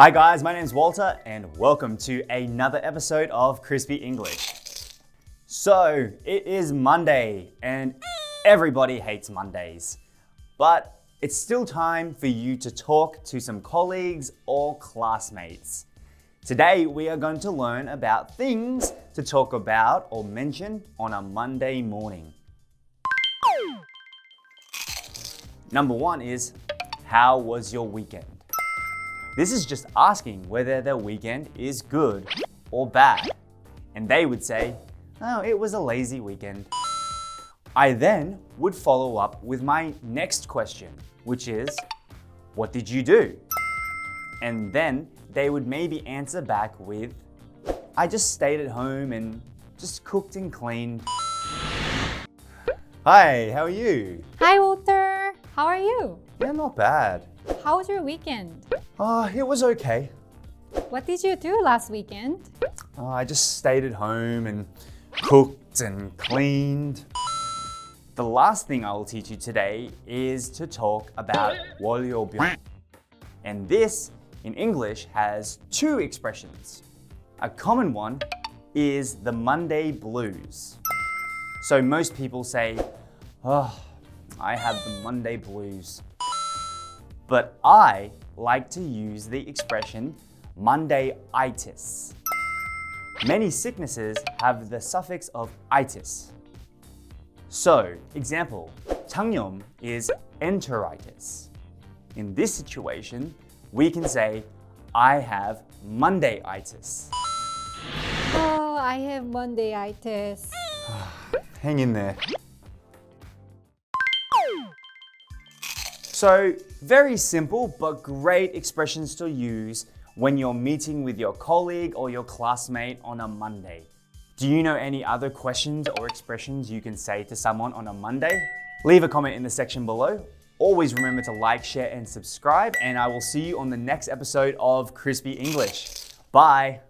Hi, guys, my name's Walter, and welcome to another episode of Crispy English. So, it is Monday, and everybody hates Mondays. But it's still time for you to talk to some colleagues or classmates. Today, we are going to learn about things to talk about or mention on a Monday morning. Number one is How was your weekend? This is just asking whether their weekend is good or bad. And they would say, Oh, it was a lazy weekend. I then would follow up with my next question, which is, What did you do? And then they would maybe answer back with, I just stayed at home and just cooked and cleaned. Hi, how are you? Hi, Walter. How are you? Yeah, not bad. How was your weekend? Uh, it was okay. What did you do last weekend? Uh, I just stayed at home and cooked and cleaned. The last thing I will teach you today is to talk about 월요병. And this, in English, has two expressions. A common one is the Monday blues. So most people say, oh, I have the Monday blues. But I like to use the expression Monday-itis. Many sicknesses have the suffix of itis. So, example, 장염 is enteritis. In this situation, we can say, I have Monday-itis. Oh, I have Mondayitis. Hang in there. So, very simple but great expressions to use when you're meeting with your colleague or your classmate on a Monday. Do you know any other questions or expressions you can say to someone on a Monday? Leave a comment in the section below. Always remember to like, share, and subscribe, and I will see you on the next episode of Crispy English. Bye.